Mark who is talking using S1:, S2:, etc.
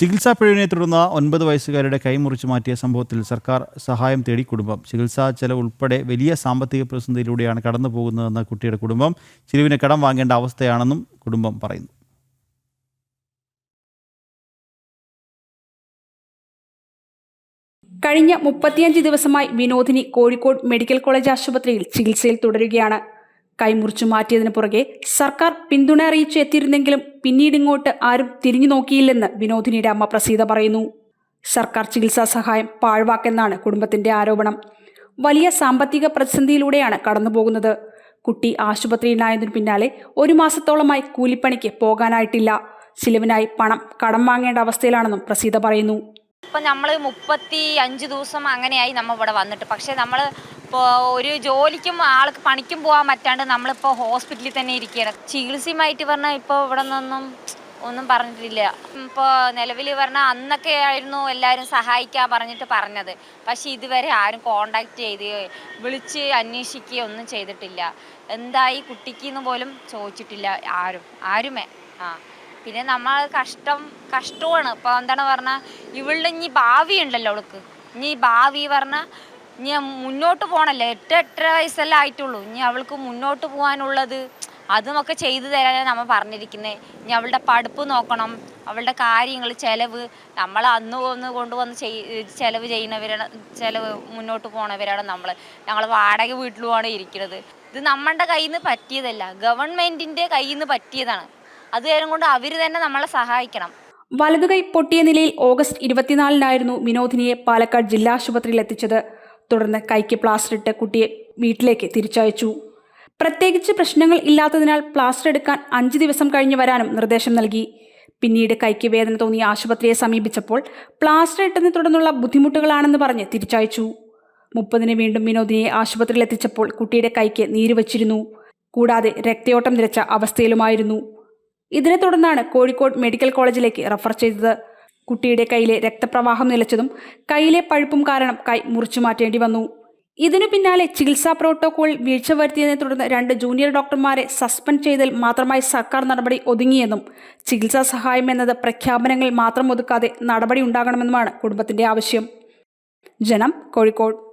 S1: ചികിത്സാ പിഴവിനെ തുടർന്ന് ഒൻപത് വയസ്സുകാരുടെ കൈമുറിച്ച് മാറ്റിയ സംഭവത്തിൽ സർക്കാർ സഹായം തേടി കുടുംബം. ചികിത്സാ ചെലവ് ഉൾപ്പെടെ വലിയ സാമ്പത്തിക പ്രതിസന്ധിയിലൂടെയാണ് കടന്നു പോകുന്നതെന്ന് കുട്ടിയുടെ കുടുംബം. ചിലവിന് കടം വാങ്ങേണ്ട അവസ്ഥയാണെന്നും കുടുംബം പറയുന്നു.
S2: കഴിഞ്ഞ മുപ്പത്തിയഞ്ച് ദിവസമായി വിനോദിനി കോഴിക്കോട് മെഡിക്കൽ കോളേജ് ആശുപത്രിയിൽ ചികിത്സയിൽ തുടരുകയാണ്. കൈമുറിച്ചു മാറ്റിയതിനു പുറകെ സർക്കാർ പിന്തുണ അറിയിച്ചു എത്തിയിരുന്നെങ്കിലും പിന്നീട് ഇങ്ങോട്ട് ആരും തിരിഞ്ഞു നോക്കിയില്ലെന്ന് വിനോദിനിയുടെ അമ്മ പ്രസീത പറയുന്നു. സർക്കാർ ചികിത്സാ സഹായം പാഴ്വാക്കെന്നാണ് കുടുംബത്തിന്റെ ആരോപണം. വലിയ സാമ്പത്തിക പ്രതിസന്ധിയിലൂടെയാണ് കടന്നുപോകുന്നത്. കുട്ടി ആശുപത്രിയിലായതിനു പിന്നാലെ ഒരു മാസത്തോളമായി കൂലിപ്പണിക്ക് പോകാനായിട്ടില്ല. ചിലവിനായി പണം കടം വാങ്ങേണ്ട അവസ്ഥയിലാണെന്നും പ്രസീത പറയുന്നു.
S3: ഇപ്പം നമ്മൾ മുപ്പത്തി അഞ്ച് ദിവസം അങ്ങനെയായി നമ്മൾ ഇവിടെ വന്നിട്ട്. പക്ഷേ നമ്മൾ ഇപ്പോൾ ഒരു ജോലിക്കും ആൾക്ക് പണിക്കും പോകാൻ പറ്റാണ്ട് നമ്മളിപ്പോൾ ഹോസ്പിറ്റലിൽ തന്നെ ഇരിക്കുകയാണ്. ചികിത്സയുമായിട്ട് പറഞ്ഞാൽ ഇപ്പോൾ ഇവിടെ നിന്നൊന്നും ഒന്നും പറഞ്ഞിട്ടില്ല. ഇപ്പോൾ നിലവിൽ പറഞ്ഞാൽ അന്നൊക്കെ ആയിരുന്നു എല്ലാവരും സഹായിക്കാൻ പറഞ്ഞിട്ട് പറഞ്ഞത്. പക്ഷേ ഇതുവരെ ആരും കോണ്ടാക്ട് ചെയ്ത് വിളിച്ച് അന്വേഷിക്കുകയോ ഒന്നും ചെയ്തിട്ടില്ല. എന്തായി കുട്ടിക്ക് പോലും ചോദിച്ചിട്ടില്ല ആരും. ആരുമേ? ആ. പിന്നെ നമ്മൾ കഷ്ടം കഷ്ടമാണ്. ഇപ്പോൾ എന്താണ് പറഞ്ഞാൽ ഇവളുടെ ഇനി ഭാവി ഉണ്ടല്ലോ അവൾക്ക്. ഇനി ഭാവി പറഞ്ഞാൽ ഇനി മുന്നോട്ട് പോകണല്ലേ? എട്ട് എട്ടര വയസ്സല്ലേ ആയിട്ടുള്ളൂ. ഇനി അവൾക്ക് മുന്നോട്ട് പോകാനുള്ളത് അതുമൊക്കെ ചെയ്തു തരാനാണ് നമ്മൾ പറഞ്ഞിരിക്കുന്നത് ഇനി അവളുടെ പഠിപ്പ് നോക്കണം അവളുടെ കാര്യങ്ങൾ ചിലവ്. നമ്മൾ അന്ന് ഒന്ന് കൊണ്ടുവന്ന് ചെയ് ചിലവ് ചെയ്യുന്നവരാണ് ചിലവ് മുന്നോട്ട് പോണവരാണ് നമ്മൾ. ഞങ്ങൾ വാടക വീട്ടിലുമാണ് ഇരിക്കുന്നത്. ഇത് നമ്മളുടെ കയ്യിൽ നിന്ന് പറ്റിയതല്ല. ഗവൺമെന്റിന്റെ കയ്യിൽ നിന്ന് പറ്റിയതാണ്. അത് നേരം കൊണ്ട് അവർ തന്നെ നമ്മളെ സഹായിക്കണം.
S2: വലതുകൈ പൊട്ടിയ നിലയിൽ ഓഗസ്റ്റ് ഇരുപത്തിനാലിനായിരുന്നു വിനോദിനിയെ പാലക്കാട് ജില്ലാ ആശുപത്രിയിൽ എത്തിച്ചത്. തുടർന്ന് കൈക്ക് പ്ലാസ്റ്റർ ഇട്ട് കുട്ടിയെ വീട്ടിലേക്ക് തിരിച്ചയച്ചു. പ്രത്യേകിച്ച് പ്രശ്നങ്ങൾ ഇല്ലാത്തതിനാൽ പ്ലാസ്റ്റർ എടുക്കാൻ അഞ്ച് ദിവസം കഴിഞ്ഞ് വരാനും നിർദ്ദേശം നൽകി. പിന്നീട് കൈക്ക് വേദന തോന്നി ആശുപത്രിയെ സമീപിച്ചപ്പോൾ പ്ലാസ്റ്റർ ഇട്ടതിനെ തുടർന്നുള്ള ബുദ്ധിമുട്ടുകളാണെന്ന് പറഞ്ഞ് തിരിച്ചയച്ചു. മുപ്പതിന് വീണ്ടും വിനോദിനിയെ ആശുപത്രിയിൽ എത്തിച്ചപ്പോൾ കുട്ടിയുടെ കൈക്ക് നീര് വച്ചിരുന്നു. കൂടാതെ രക്തയോട്ടം നിരച്ച അവസ്ഥയിലുമായിരുന്നു. ഇതിനെ തുടർന്നാണ് കോഴിക്കോട് മെഡിക്കൽ കോളേജിലേക്ക് റഫർ ചെയ്തത്. കുട്ടിയുടെ കയ്യിലെ രക്തപ്രവാഹം നിലച്ചതും കയ്യിലെ പഴുപ്പും കാരണം കൈ മുറിച്ചു മാറ്റേണ്ടി വന്നു. ഇതിനു പിന്നാലെ ചികിത്സാ പ്രോട്ടോകോൾ വീഴ്ച വരുത്തിയതിനെ തുടർന്ന് രണ്ട് ജൂനിയർ ഡോക്ടർമാരെ സസ്പെൻഡ് ചെയ്തതിൽ മാത്രമായി സർക്കാർ നടപടി ഒതുങ്ങിയെന്നും ചികിത്സാ സഹായം എന്നത് പ്രഖ്യാപനങ്ങൾ മാത്രം ഒതുക്കാതെ നടപടി ഉണ്ടാകണമെന്നുമാണ് കുടുംബത്തിന്റെ ആവശ്യം. ജനം കോഴിക്കോട്.